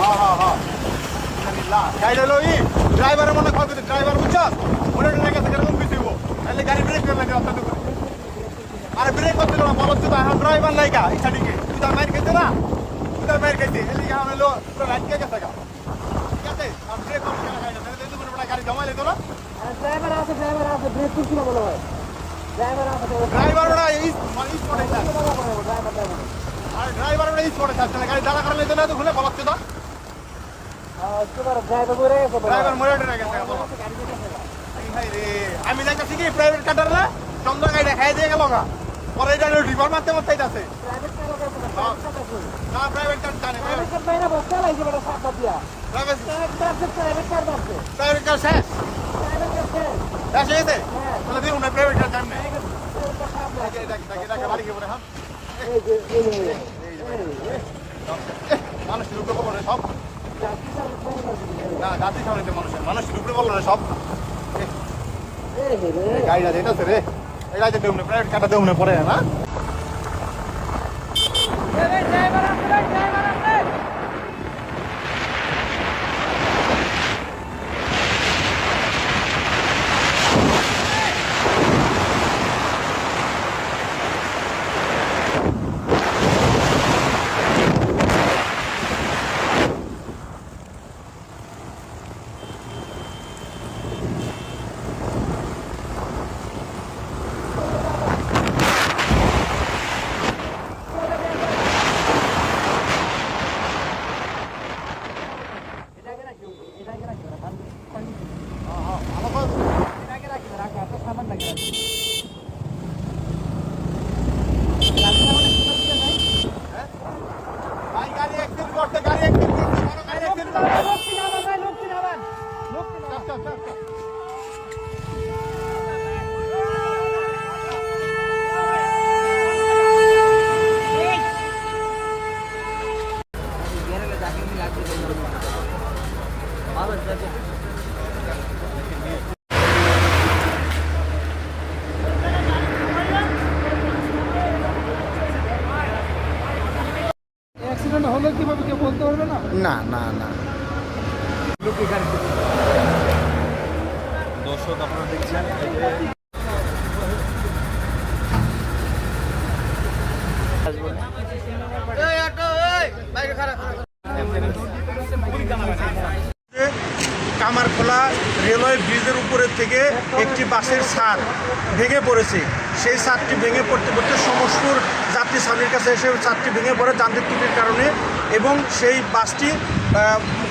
হ্যাঁ হ্যাঁ হ্যাঁ গাড়ি হলো ই ড্রাইভারের মনে করতে ড্রাইভার বুঝছস মনে লেগে গেছে এরকম কিছু হইব তাহলে গাড়ি ব্রেক করে লাগে অত্যন্ত করে আরে ব্রেক করতে গেলাম বলো তো এখন ড্রাইভার নাই গা ইচ্ছা দিকে তুই তো মাইর খেতে না তুই তো মাইর খেতে এলি গা হলো পুরো রাত কে গেছে গা ঠিক আছে আর ব্রেক করতে গেলে গাড়ি তাহলে তুই কোনো গাড়ি জমা লেতো না না মানে গাড়ি দাঁড়া না তো খুলে বলাচ্ছে তো এই আমি যাইতেছি কি প্রাইভেট কাটার না চন্দ্র গাড়িটা খাই দিয়ে গেল গা পরে এটা রিভার মারতে মারতে যাচ্ছে না প্রাইভেট কার জানে প্রাইভেট কার শেষ শেষ হয়ে গেছে তাহলে দেখুন না প্রাইভেট কার জান নেই বাড়ি গিয়ে পরে হ্যাঁ মানুষের উপরে বলল সব না জাতি সামনে মানুষের মানুষের উপরে বলল সব গাড়িটা আছে রে এই গাড়িটা দেবনে না প্রাইভেট কারটা দেবো না পরে না ভাই গাড়ি অ্যাক্সিডেন্ট করতে গাড়ি অ্যাক্সিডেন্ট করতে বড় গাড়ি অ্যাক্সিডেন্ট করতে চল, চল, চল, চল। অ্যাক্সিডেন্ট হলে কীভাবে কেউ বলতে পারবে না? না না না। দর্শক আপনারা দেখছেন কামারখোলা রেলওয়ে ব্রিজের উপরের থেকে একটি বাসের ছাদ ভেঙে পড়েছে। সেই ছাদটি ভেঙে পড়তে পড়তে সমস্পুর যাত্রী ছাউনির কাছে এসে ছাদটি ভেঙে পড়ে যান্ত্রিক ত্রুটির কারণে এবং সেই বাসটি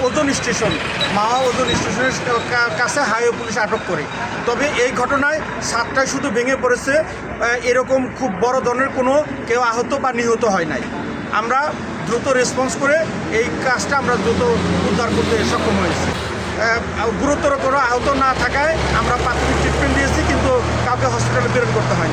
ওজন স্টেশন, মাওয়া ওজন স্টেশনের কাছে হাইওয়ে পুলিশ আটক করে। তবে এই ঘটনায় সাতটায় শুধু ভেঙে পড়েছে এরকম খুব বড় ধরনের কোনো কেউ আহত বা নিহত হয় নাই। আমরা দ্রুত রেসপন্স করে এই কাজটা আমরা দ্রুত উদ্ধার করতে সক্ষম হয়েছি। গুরুতর কোনো আহত না থাকায় আমরা প্রাথমিক ট্রিটমেন্ট দিয়েছি, কিন্তু কাউকে হসপিটালে প্রেরণ করতে হয়